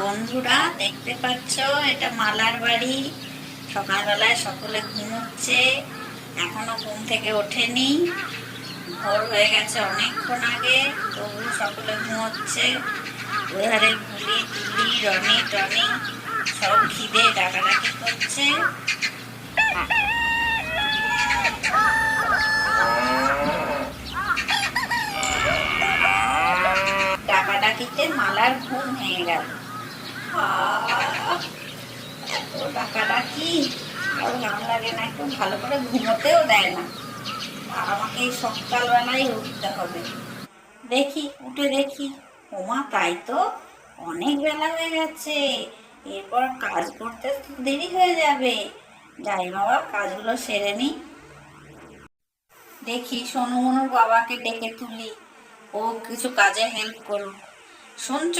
বন্ধুরা, দেখতে পাচ্ছ, এটা মালার বাড়ি। সকালবেলায় সকলে ঘুমোচ্ছে। এখনও ঘুম থেকে ওঠেনি। ভোর হয়ে গেছে অনেকক্ষণ আগে, তবু সকলে ঘুমোচ্ছে। ওধারে গুলি তুলি, রনি, টনি সব খিদে ডাকাডাকি করছে। ডাকাডাকিতে মালার ঘুম ভেঙে গেল। না একটু ভালো করে ঘুমোতেও দেয় না। আমাকে সকালবেলায় উঠতে হবে। দেখি, উঠে দেখি। ওমা, তাই তো। অনেক বেলা হয়ে গেছে। এরপর কাজ করতে দেরি হয়ে যাবে। যাই বাবা, কাজগুলো সেরে নি। দেখি, সোনু মনুর বাবাকে ডেকে তুলি। ও কিছু কাজে হেল্প করুক। শুনছ?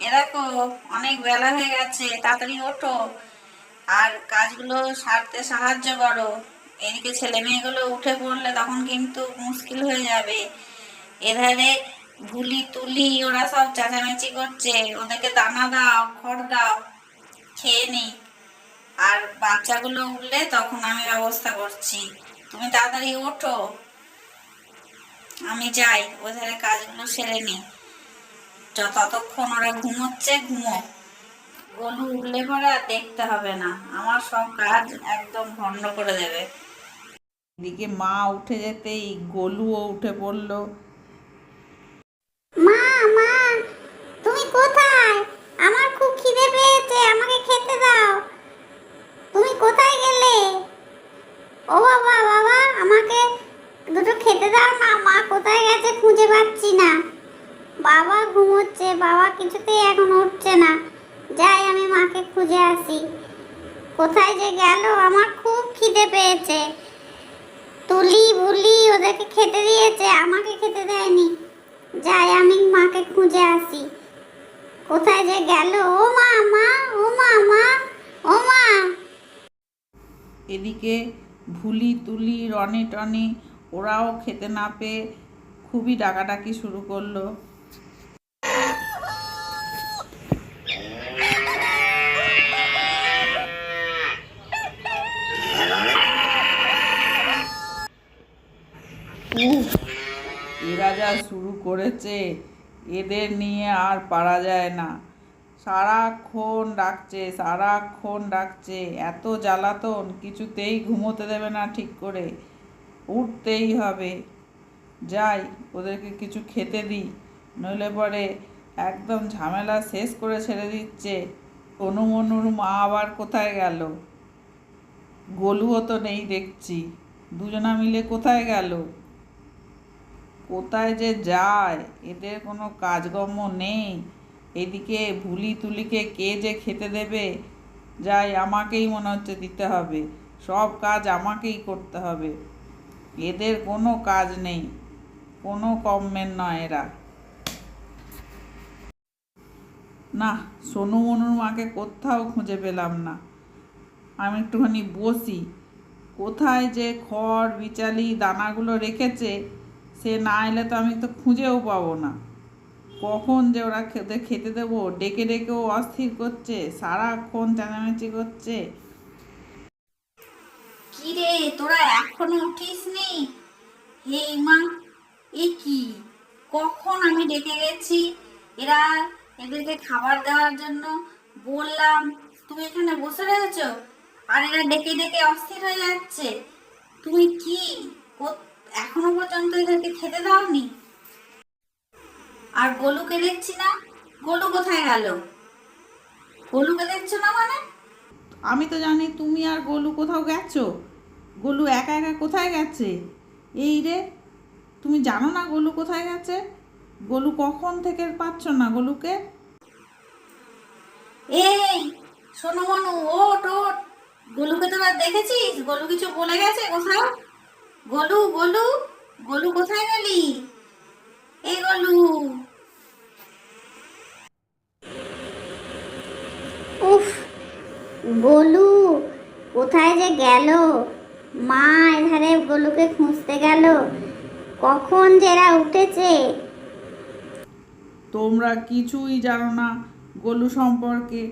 এ অনেক বেলা হয়ে গেছে, তাড়াতাড়ি ওঠো। আর কাজগুলো সারতে সাহায্য করো। এদিকে ছেলে মেয়েগুলো উঠে পড়লে তখন কিন্তু মুশকিল হয়ে যাবে। এধারে ভুলি তুলি, ওরা সব চেঁচামেচি করছে। ওদেরকে দানা দাও, খড় দাও, খেয়ে নি আর বাচ্চাগুলো উঠলে তখন আমি ব্যবস্থা করছি। তুমি তাড়াতাড়ি ওঠো। আমি যাই, ওধারে কাজগুলো সেরে নি ততক্ষণ ওরা ঘুমোচ্ছে ঘুমো। গলু উঠলে পরে আর দেখতে হবে না। আমার সব কাজ একদম ভণ্ড করে দেবে। এদিকে মা উঠে যেতেই গলুও উঠে পড়ল। মা মা তুমি কোথায় আমার খুব খিদে পেয়েছে আমাকে খেতে দাও তুমি কোথায় গেলে ও বাবা বাবা আমাকে দুটো খেতে দাও না মা কোথায় গেছে খুঁজে পাচ্ছি না বাবা ঘুমোচ্ছে বাবা কিছুতেই এখন উঠছে না। যাই, আমি মাকে খুঁজে আসি। কোথায় যে গেল, আমার খুব খিদে পেয়েছে। তুলি ভুলি ওদেরকে খেতে দিয়েছে, আমাকে খেতে দেয়নি। যাই, আমি মাকে খুঁজে আসি। কোথায় যে গেল? ও মা মা, ও মা মা, ও মা। এদিকে ভুলি, তুলি, রনে, টনে, ওরাও খেতে না পেয়ে খুবই ডাকাডাকি শুরু করল উফ, যা শুরু করেছে। এদের নিয়ে আর পারা যায় না। সারাক্ষণ ডাকছে সারাক্ষণ ডাকছে। এত জ্বালাতন, কিছুতেই ঘুমোতে দেবে না ঠিক করে। উঠতেই হবে। যাই, ওদেরকে কিছু খেতে দিই। নইলে পরে একদম ঝামেলা শেষ করে ছেড়ে দিচ্ছে। অনুমনুর মা আবার কোথায় গেল? গোলুও তো নেই দেখছি। দুজনা মিলে কোথায় গেল? কোথায় যে যায়? এদের কোনো কাজকর্ম নেই। এদিকে ভুলি তুলিকে কে যে খেতে দেবে? যাই, আমাকেই মনে হচ্ছে দিতে হবে। সব কাজ আমাকেই করতে হবে। এদের কোনো কাজ নেই। কোনো কমের নয় এরা। না, সোনু মনুর মাকে কোথাও খুঁজে পেলাম না। আমি একটুখানি বসি। কোথায় যে খড়, বিচালি, দানাগুলো রেখেছে সে না এলে তো আমি তো খুঁজেও পাবো না। কখন যে ওরা খেতে খেতে দেবো? ডেকে ডেকেও অস্থির করছে, সারাক্ষণ চেঁচামেচি করছে। কি রে তোরা এখনও উঠিস নি? হে মা, এ কি? কখন আমি ডেকে গেছি? এরা এদেরকে খাবার দেওয়ার জন্য বললাম, তুমি এখানে বসে রয়েছো? আর এরা ডেকে ডেকে অস্থির হয়ে যাচ্ছে। তুমি কো- এখনও পর্যন্ত এদেরকে খেতে দাওনি? আর গোলুকে দেখছি না? গোলু কোথায় গেল? গোলুকে দেখছ না মানে? আমি তো জানি তুমি আর গোলু কোথাও গেছো। গোলু একা একা কোথায় গেছে? এই রে তুমি জানো না গোলু কোথায় গেছে? গোলু কখন থেকে পাচ্ছ না গোলুকে? এই শোনো মনু ওট ওট গোলুকে তোরা দেখেছিস? গোলু কিছু বলে গেছে কোথাও? গোলু গোলু গোলু কোথায় গেলি? এই গোলু। উফ গোলু কোথায় যে গেল? মা এধারে গোলুকে খুঁজতে গেল। কখন যেরা উঠেছে? তোমরা কিছুই জানো না গোলু সম্পর্কে।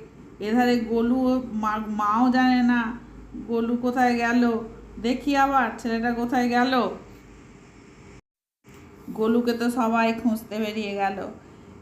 এধারে গোলু মাও জানে না গোলু কোথায় গেল। দেখি আবার, ছেলেটা কোথায় গেল? গোলুকে তো সবাই খুঁজতে বেরিয়ে গেল।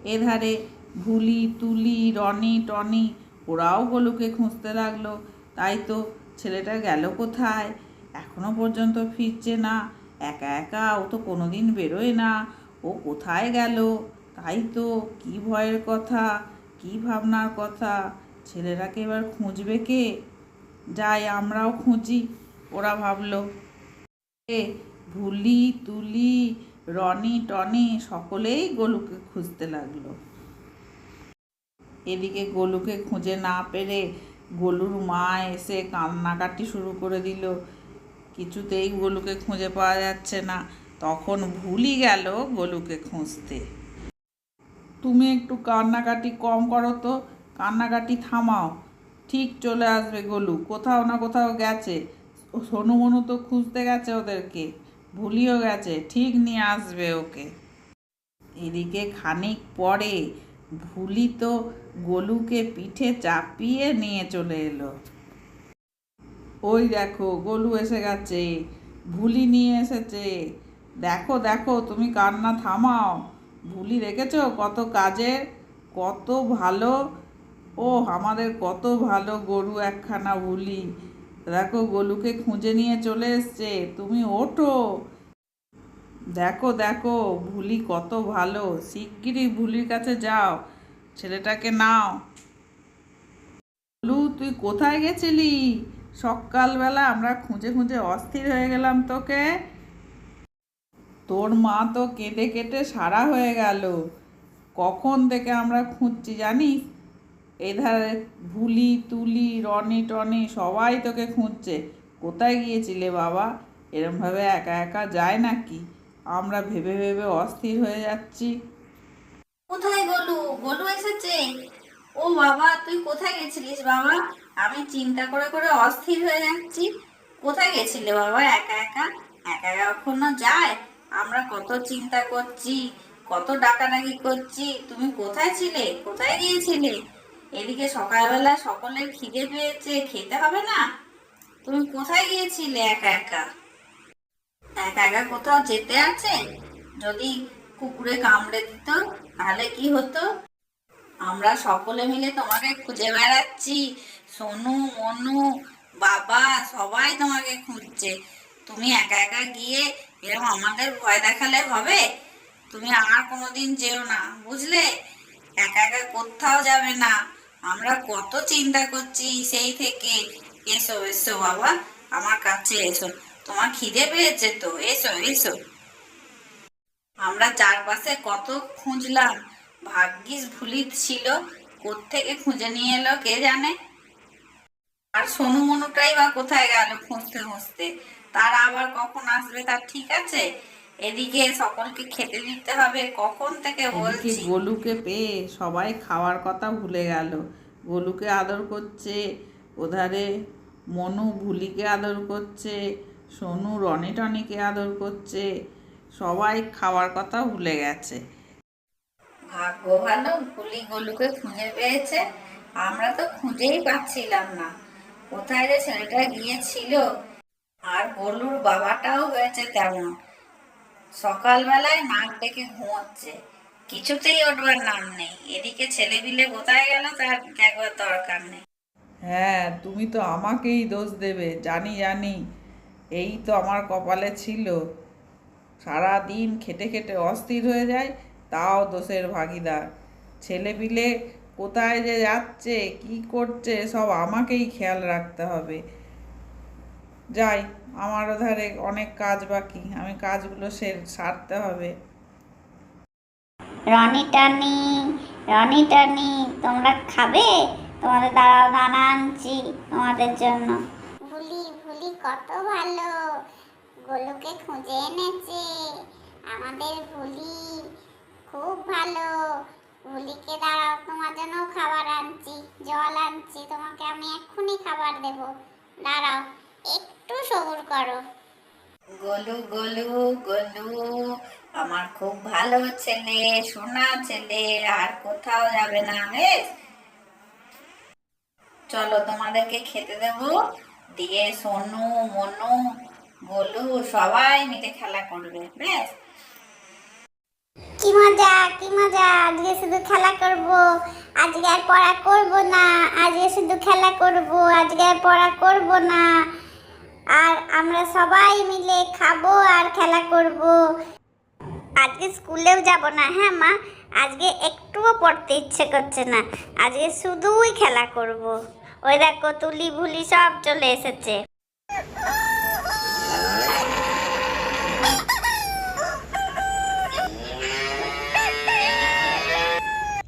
এধারে ভুলি, তুলি, রনি, টনি, ওরাও গোলুকে খুঁজতে লাগল। তাই তো ছেলেটা গেল কোথায়? এখনও পর্যন্ত ফিরছে না। একা একা ও তো কোনোদিন বেরোয় না। ও কোথায় গেল? তাই তো কি ভয়ের কথা, কি ভাবনার কথা? ছেলেটাকে এবার খুঁজবে কে? যাই আমরাও খুঁজি। ওরা ভাবলো, এ ভুলি তুলি, রনি, টনি সকলেই গোলুকে খুঁজতে লাগল। এদিকে গোলুকে খুঁজে না পেরে গোলুর মা এসে কান্নাকাটি শুরু করে দিল। কিছুতেই গোলুকে খুঁজে পাওয়া যাচ্ছে না। তখন ভুলি গেল গোলুকে খুঁজতে। তুমি একটু কান্নাকাটি কম করো তো, কান্নাকাটি থামাও। ঠিক চলে আসবে গোলু, কোথাও না কোথাও গেছে। ও- সোনু মনু তো খুঁজতে গেছে ওদেরকে, ভুলিও গেছে, ঠিক নিয়ে আসবে ওকে। এদিকে খানিক পরে ভুলি তো গোলুকে পিঠে চাপিয়ে নিয়ে চলে এলো। ওই দেখো, গোলু এসে গেছে, ভুলি নিয়ে এসেছে। দেখো দেখো, তুমি কান্না থামাও। ভুলি দেখেছ কত কাজের? কত ভালো? ও আমাদের কত ভালো গরু একখানা ভুলি। দেখো গোলুকে খুঁজে নিয়ে চলে এসছে, তুমি ওঠো। দেখো দেখো ভুলি কত ভালো, শিগগিরই ভুলির কাছে যাও, ছেলেটাকে নাও। বলু, তুই কোথায় গেছিলি? সকালবেলা আমরা খুঁজে খুঁজে অস্থির হয়ে গেলাম তোকে। তোর মা তো কেটে কেটে সারা হয়ে গেল। কখন থেকে আমরা খুঁজছি জানিস? এধারে ভুলি তুলি, রনি টনি সবাই তোকে খুঁজছে। কোথায় গিয়েছিলে বাবা? এরমভাবে একা একা যায় নাকি? আমরা ভেবে ভেবে অস্থির হয়ে যাচ্ছি। কোথায় গলু গলু এসেছে? ও বাবা, তুই কোথায় গেছিলিস বাবা? আমি চিন্তা করে করে অস্থির হয়ে যাচ্ছি। কোথায় গেছিলে বাবা? একা একা? একা একা কখনো যায়? আমরা কত চিন্তা করছি, কত ডাকাডাকি করছি। তুমি কোথায় ছিলে? কোথায় গিয়েছিলে? এদিকে সকালবেলা সকলের খিদে পেয়েছে, খেতে হবে না। তুমি কোথায় গিয়েছিলে একা একা? একা একা কোথাও যেতে আছে? যদি কুকুরে কামড়ে দিত, তাহলে কি হতো? আমরা সকলে মিলে তোমাকে খুঁজে বেড়াচ্ছি। সোনু, মনু, বাবা সবাই তোমাকে খুঁজছে। তুমি একা একা গিয়ে এরকম আমাদের ভয় দেখালে হবে? তুমি আর কোনোদিন যেও না, বুঝলে? একা একা কোথাও যাবে না। আমরা কত চিন্তা করছি, সেই থেকে এসো এসো বাবা, আমার কাছে এসো। তোমার খিদে পেয়েছে তো, এসো এসো। আমরা চারপাশে কত খুঁজলাম, ভাগ্যিস ভুলি ছিল, কোত্থেকে খুঁজে নিয়ে এলো কে জানে? আর সোনু মনুটাই বা কোথায় গেল খুঁজতে খুঁজতে? তারা আবার কখন আসবে তার ঠিক আছে? এদিকে সকলকে খেতে দিতে হবে কখন থেকে বলছি? গোলুকে পেয়ে সবাই খাওয়ার কথা ভুলে গেল। গোলুকে আদর করছে ওধারে মনু ভুলিকে আদর করছে সোনু রনি টনিকে আদর করছে সবাই খাওয়ার কথা ভুলে গেছে। ভাগ্য ভালো ভুলি গলুকে খুঁজে পেয়েছে। আমরা তো খুঁজেই পাচ্ছিলাম না। কোথায় যে ছেলেটা গিয়েছিল আর গলুর বাবাটাও হয়েছে তেমন। সকালবেলায় নাক ডেকে ঘুমোচ্ছে। কিছুতেই ওঠবার নাম নেই। এদিকে ছেলেপিলে কোথায় গেল তার দেখবার দরকার নেই। হ্যাঁ তুমি তো আমাকেই দোষ দেবে, জানি জানি। এই তো আমার কপালে ছিল। সারা দিন খেটে খেটে অস্থির হয়ে যায়, তাও দোষের ভাগিদার। ছেলেপিলে কোথায় যে যাচ্ছে, কি করছে, সব আমাকেই খেয়াল রাখতে হবে। যাই আমারও ধারে অনেক কাজ বাকি আমি কাজগুলো সে সারতে হবে। রনি টানি রনি টানি তোমরা খাবে? তোমাদের দাঁড়াও দানা আনছি তোমাদের জন্য। ভুলি ভুলি কত ভালো। গোলুকে খুঁজে এনেছে। আমাদের ভুলি খুব ভালো। ভুলিকে দাঁড়াও তোমার জন্য খাবার আনছি জল আনছি তোমাকে আমি এক্ষুনি খাবার দেব। দাঁড়াও। একটু সবুর করো। গলু গলু গলু আমার খুব ভালো ছেলে সোনা ছেলে আর কোথাও যাবে না বেশ চলো তোমাদেরকে খেতে দেব। দিয়ে সোনু মনু গোলু সবাই মিলে খেলা করবে বেশ কি মজা কি মজা আজকে শুধু খেলা করব। আজকে আর পড়া করব না আজকে শুধু খেলা করব আজকে আর পড়া করব না। আর আমরা সবাই মিলে খাব আর খেলা করব। আজকে স্কুলেও যাব না হ্যাঁ মা? আজকে একটুও পড়তে ইচ্ছে করছে না। আজকে শুধুই খেলা করব। ওই দেখো, তুলি ভুলি সব চলে এসেছে।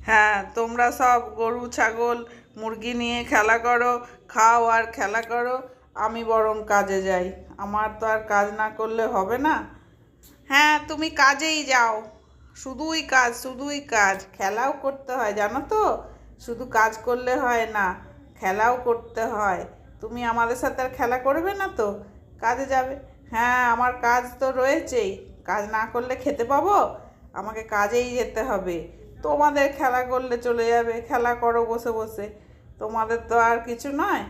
হ্যাঁ তোমরা সব গরু, ছাগল, মুরগি নিয়ে খেলা করো, খাও আর খেলা করো। আমি বরং কাজে যাই। আমার তো আর কাজ না করলে হবে না। হ্যাঁ তুমি কাজেই যাও। শুধুই কাজ শুধুই কাজ। খেলাও করতে হয়, জানো তো? শুধু কাজ করলে হয় না, খেলাও করতে হয়। তুমি আমাদের সাথে আর খেলা করবে না তো? কাজে যাবে। হ্যাঁ আমার কাজ তো রয়েছেই। কাজ না করলে খেতে পাবো? আমাকে কাজেই যেতে হবে। তোমাদের খেলা করলে চলে যাবে। খেলা করো বসে বসে। তোমাদের তো আর কিছু নয়।